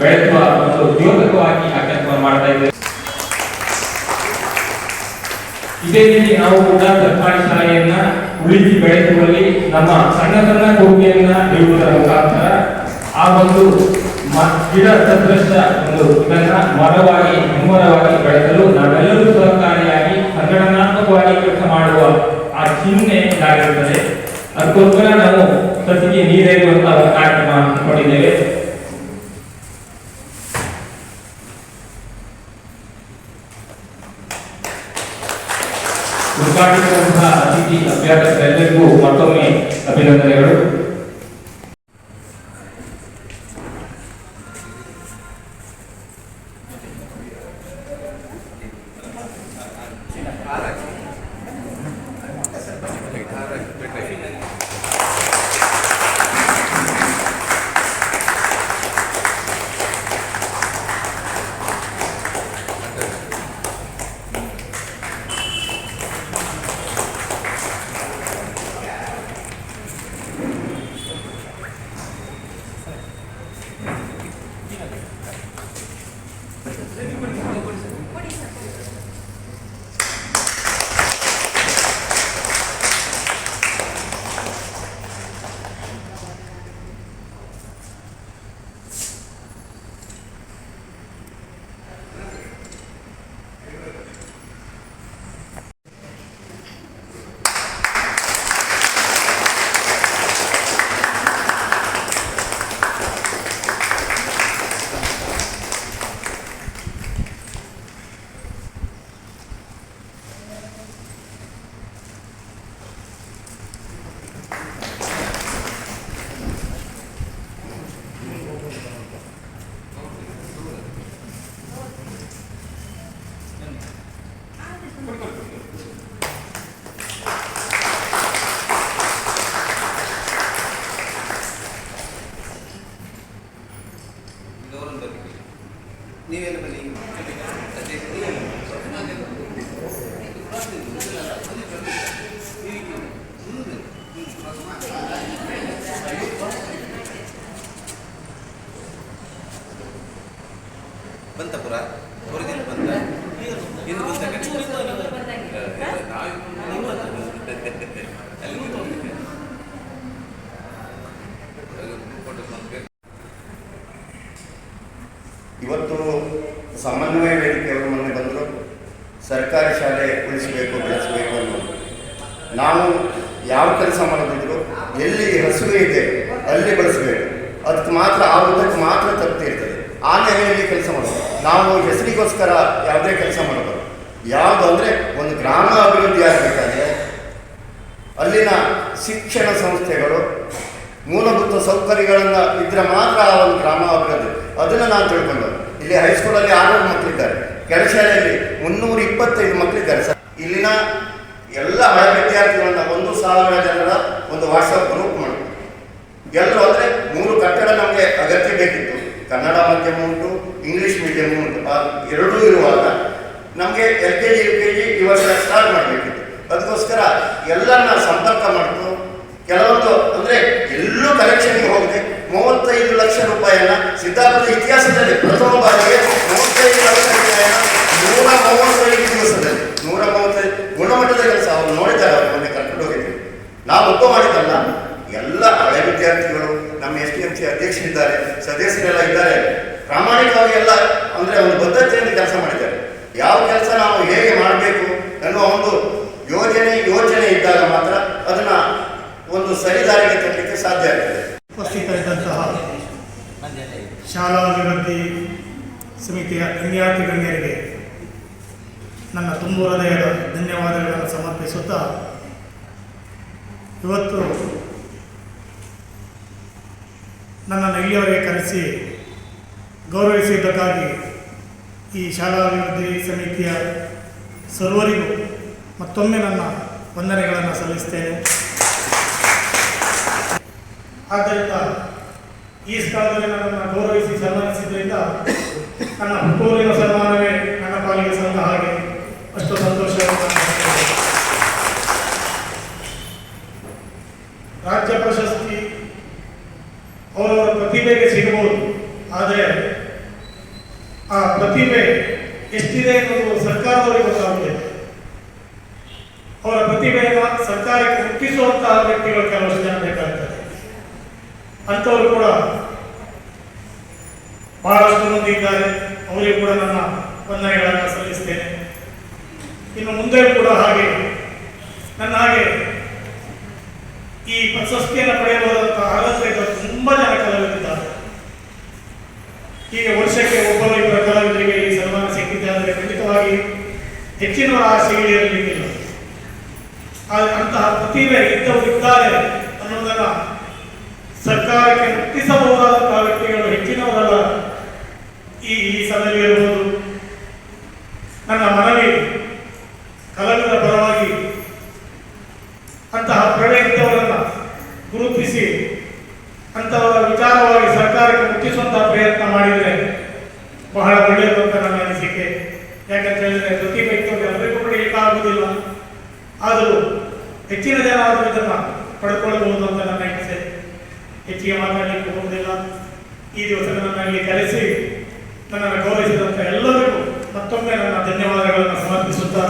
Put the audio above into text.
ಬೆಳೆಸುವ ಒಂದು ದ್ಯೋತಕವಾಗಿ ಆ ಮಾಡ್ತಾ ಇದ್ದೇವೆ. ಇದೇ ರೀತಿ ನಾವು ಕೂಡ ಸರ್ಕಾರಿ ಶಾಲೆಯನ್ನ ಉಳಿಸಿ ಬೆಳೆಸುವಲ್ಲಿ ನಮ್ಮ ಸಣ್ಣ ಸಣ್ಣ ಕೊಡುಗೆಯನ್ನ ನೀಡುವುದರ ಮುಖಾಂತರ ಆ ಒಂದು ಗಿಡ ಸದೃಶ ಒಂದು ಇದನ್ನ ಮರವಾಗಿ ಮುಮ್ಮರವಾಗಿ ಬೆಳೆಸಲು ನಾವೆಲ್ಲರೂ ಸಹಕಾರಿಯಾಗಿ ಸಂಘಟನಾತ್ಮಕವಾಗಿ ಕೆಲಸ ಮಾಡುವ ಆ ಚಿಹ್ನೆ ಇದಾಗಿರುತ್ತದೆ. ಅದಕ್ಕೋಸ್ಕರ ನಾವು ಸಸಿಗೆ ನೀರೇರುವಂತಹ ಒಂದು ಕಾರ್ಯಕ್ರಮ ಹಮ್ಮಿಕೊಂಡಿದ್ದೇವೆ. ಉದ್ಘಾಟಿಸಿದಂತಹ ಅತಿಥಿ ಅಭ್ಯರ್ಥಿಗಳೆಲ್ಲರಿಗೂ ಮತ್ತೊಮ್ಮೆ ಅಭಿನಂದನೆಗಳು ಗೌರವ ನೀವೇನು ಬನ್ನಿ. ನೀವೇನು ಬಂತಪುರ ಹೊರಗಿನ ಬಂತ ಇನ್ನು ಬಂತ ಅಲ್ಲಿ ಇವತ್ತು ಸಮನ್ವಯ ವೇದಿಕೆಯವರು ಮೊನ್ನೆ ಬಂದರು. ಸರ್ಕಾರಿ ಶಾಲೆ ಉಳಿಸಬೇಕು, ಬೆಳೆಸಬೇಕು ಅನ್ನೋದು. ನಾವು ಯಾವ ಕೆಲಸ ಮಾಡೋದಿದ್ರು ಎಲ್ಲಿ ಹಸುವೆ ಇದೆ, ಅಲ್ಲಿ ಬಳಸಬೇಕು. ಅದಕ್ಕೆ ಮಾತ್ರ, ಆ ಉದ್ದಕ್ಕೆ ಮಾತ್ರ ತೃಪ್ತಿ ಇರ್ತದೆ. ಆ ನೆಲೆಯಲ್ಲಿ ಕೆಲಸ ಮಾಡೋದು. ನಾವು ಹೆಸರಿಗೋಸ್ಕರ ಯಾವುದೇ ಕೆಲಸ ಮಾಡಬಾರ್ದು ಯಾವುದು ಅಂದರೆ ಒಂದು ಗ್ರಾಮ ಅಭಿವೃದ್ಧಿ ಆಗಬೇಕಾದ್ರೆ ಅಲ್ಲಿನ ಶಿಕ್ಷಣ ಸಂಸ್ಥೆಗಳು ಮೂಲಭೂತ ಸೌಕರ್ಯಗಳನ್ನು ಇದ್ರೆ ಮಾತ್ರ ಆ ಒಂದು ಗ್ರಾಮ ಅಭಿವೃದ್ಧಿ. ಅದನ್ನು ನಾನು ತಿಳ್ಕೊಂಡು. ಇಲ್ಲಿ ಹೈಸ್ಕೂಲಲ್ಲಿ ಆರುನೂರು ಮಕ್ಕಳಿದ್ದಾರೆ ಕೆಳಶಾಲೆಯಲ್ಲಿ ಮುನ್ನೂರ ಇಪ್ಪತ್ತೈದು ಮಕ್ಕಳಿದ್ದಾರೆ ಸರ್. ಇಲ್ಲಿನ ಎಲ್ಲ ಹಳೆ ವಿದ್ಯಾರ್ಥಿಗಳನ್ನ ಒಂದು ಸಾವಿರ ಜನರ ಒಂದು ವಾಟ್ಸಪ್ ಗ್ರೂಪ್ ಮಾಡಿ. ಎಲ್ಲರೂ ಅಂದರೆ ಮೂರು ಕಟ್ಟಡ ನಮಗೆ ಅಗತ್ಯ ಬೇಕಿತ್ತು. ಕನ್ನಡ ಮಾಧ್ಯಮ ಉಂಟು ಇಂಗ್ಲೀಷ್ ಮೀಡಿಯಮ್ ಉಂಟು. ಎರಡೂ ಇರುವಾಗ ನಮಗೆ L K G U K G ಈ ವರ್ಷ ಸ್ಟಾರ್ಟ್ ಮಾಡಬೇಕಿತ್ತು. ಅದಕ್ಕೋಸ್ಕರ ಎಲ್ಲರನ್ನ ಸಂಪರ್ಕ ಮಾಡಿತು. ಕೆಲವೊಂದು ಅಂದರೆ ಎಲ್ಲೂ ಕಲೆಕ್ಷನ್ಗೆ ಹೋಗದೆ ಮೂವತ್ತೈದು ಲಕ್ಷ ರೂಪಾಯಿಯನ್ನ ಸಿದ್ದಾಪುರದ ಇತಿಹಾಸದಲ್ಲಿ ಪ್ರಥಮ ಬಾರಿಗೆ ಮೂವತ್ತೈದು ಲಕ್ಷ ರೂಪಾಯಿಯನ್ನ ನೂರ ಮೂವತ್ತೈದು ದಿವಸದಲ್ಲಿ, ನೂರ ಮೂವತ್ತೈದು ಗುಣಮಟ್ಟದ ಕೆಲಸ ಅವರು ನೋಡಿದ್ದಾರೆ, ಅವರು ಮೊನ್ನೆ ಕರ್ಕೊಂಡು ಹೋಗಿದ್ದೀವಿ ನಾವು ಒಪ್ಪ ಮಾಡಿದ್ದಲ್ಲ. ಎಲ್ಲ ಹಳೆ ವಿದ್ಯಾರ್ಥಿಗಳು, ನಮ್ಮ ಎಸ್ ಡಿ ಎಂ ಸಿ ಅಧ್ಯಕ್ಷರಿದ್ದಾರೆ, ಸದಸ್ಯರೆಲ್ಲ ಇದ್ದಾರೆ. ಪ್ರಾಮಾಣಿಕವಾಗಿ ಎಲ್ಲ, ಅಂದರೆ ಒಂದು ಬದ್ಧತೆಯಿಂದ ಕೆಲಸ ಮಾಡಿದ್ದಾರೆ. ಯಾವ ಕೆಲಸ ನಾವು ಹೇಗೆ ಮಾಡಬೇಕು ಅನ್ನುವ ಒಂದು ಯೋಜನೆ, ಯೋಚನೆ ಇದ್ದಾಗ ಮಾತ್ರ ಅದನ್ನ ಒಂದು ಸರಿದಾರಿಗೆ ತರಲಿಕ್ಕೆ ಸಾಧ್ಯ ಆಗ್ತದೆ. ಉಪಸ್ಥಿತರಿದ್ದಂತಹ ಶಾಲಾ ಅಭಿವೃದ್ಧಿ ಸಮಿತಿಯ ಗಣ್ಯಾತಿ ಗಣ್ಯರಿಗೆ ನನ್ನ ತುಂಬ ಹೃದಯದ ಧನ್ಯವಾದಗಳನ್ನು ಸಮರ್ಪಿಸುತ್ತಾ ಇವತ್ತು ನನ್ನನ್ನು ಇಲ್ಲಿಯವರೆಗೆ ಕರೆಸಿ ಗೌರವಿಸಿದ್ದಕ್ಕಾಗಿ ಈ ಶಾಲಾ ಅಭಿವೃದ್ಧಿ ಸಮಿತಿಯ ಸರ್ವರಿಗೂ ಮತ್ತೊಮ್ಮೆ ನನ್ನ ವಂದನೆಗಳನ್ನು ಸಲ್ಲಿಸ್ತೇನೆ. ಆದ್ದರಿಂದ ಈ ಸ್ಥಳದಲ್ಲಿ ನನ್ನನ್ನು ಗೌರವಿಸಿ ಸನ್ಮಾನಿಸಿದ್ರಿಂದ ನನ್ನ ಹುಟ್ಟೂರಿನ ಸನ್ಮಾನವೇ ನನ್ನ ಪಾಲಿಗೆ ಸಂದ ಹಾಗೆ ಅಷ್ಟು ಸಂತೋಷವನ್ನು ನಾನು ಪಡ್ತೇನೆ. ರಾಜ್ಯ ಪ್ರಶಸ್ತಿ ಅವರವರ ಪ್ರತಿಭೆಗೆ ಸಿಗಬಹುದು, ಆದರೆ ಆದರೆ ಆ ಪ್ರತಿಭೆ ಎಷ್ಟಿದೆ ಅನ್ನೋದು ಸರ್ಕಾರದವರಿಗೆ ಗೊತ್ತಾಗುತ್ತೆ ಅವರ ಪ್ರತಿಭೆಯನ್ನು ಸರ್ಕಾರಕ್ಕೆ ಮುಟ್ಟಿಸುವಂತಹ ವ್ಯಕ್ತಿಗಳು ಕೆಲವಷ್ಟು ಜನ ಬೇಕಾಗ್ತದೆ ಅಂಥವರು ಕೂಡ ಬಹಳಷ್ಟು ಮಂದಿ ಇದ್ದಾರೆ. ಅವರಿಗೆ ಕೂಡ ನನ್ನ ವಂದನೆಗಳನ್ನು ಸಲ್ಲಿಸ್ತೇನೆ. ಇನ್ನು ಮುಂದೆ ಕೂಡ ಹಾಗೆ, ನನ್ನ ಹಾಗೆ ಈ ಪ್ರಶಸ್ತಿಯನ್ನು ಪಡೆಯಬಹುದಂತಹ ಅರ್ಹತೆ ತುಂಬ ಜನ ಕಲಾವಿದರಿದ್ದಾರೆ. ಹೀಗೆ ವರ್ಷಕ್ಕೆ ಒಬ್ಬರು ಇಬ್ಬರ ಕಲಾವಿದರಿಗೆ ಈ ಸನ್ಮಾನ ಸಿಕ್ಕಿದೆ ಆದರೆ ಖಂಡಿತವಾಗಿ ಹೆಚ್ಚಿನವರ ಆಸೆ ಈಡೇರಲಿಕ್ಕಿಲ್ಲ ಆದರೆ ಅಂತಹ ಪ್ರತಿಭೆ ಇದ್ದವರು ಇದ್ದಾರೆ ಅನ್ನೋದನ್ನ ಸರ್ಕಾರಕ್ಕೆ ಮುಟ್ಟಿಸಬಹುದಾದಂತಹ ವ್ಯಕ್ತಿಗಳು ಹೆಚ್ಚಿನವರಲ್ಲ. ಈ ಈ ಸಭೆಯಲ್ಲಿ ಇರಬಹುದು. ನನ್ನ ಮನವಿ ಕಲಾವಿದರ ಪರವಾಗಿ ಅಂತಹ ಇದ್ದವರನ್ನ ಗುರುತಿಸಿ ಅಂತವರ ವಿಚಾರವಾಗಿ ಸರ್ಕಾರಕ್ಕೆ ಮುಟ್ಟಿಸುವಂತಹ ಪ್ರಯತ್ನ ಮಾಡಿದರೆ ಬಹಳ ಒಳ್ಳೆಯದು ಅಂತ ನನ್ನ ಅನಿಸಿಕೆ. ಯಾಕಂತ ಹೇಳಿದ್ರೆ ಪ್ರತಿ ಇದ್ದವರು ಎಲ್ಲರಿಗೂ ಪಡೆಯಲಿಕ್ಕಾಗುವುದಿಲ್ಲ ಆದರೂ ಹೆಚ್ಚಿನ ಜನ ಆದರೂ ಇದನ್ನ ಪಡ್ಕೊಳ್ಬಹುದು ಅಂತ ನನ್ನ ಹೆಚ್ಚಿಗೆ ಮಾತಾಡಲಿಕ್ಕೆ ಹೋಗುವುದಿಲ್ಲ. ಈ ದಿವಸ ನನ್ನನ್ನು ಕರೆಸಿ ನನ್ನನ್ನು ಗೌರವಿಸಿದಂಥ ಎಲ್ಲರಿಗೂ ಮತ್ತೊಮ್ಮೆ ನನ್ನ ಧನ್ಯವಾದಗಳನ್ನು ಸಮರ್ಪಿಸುತ್ತಾ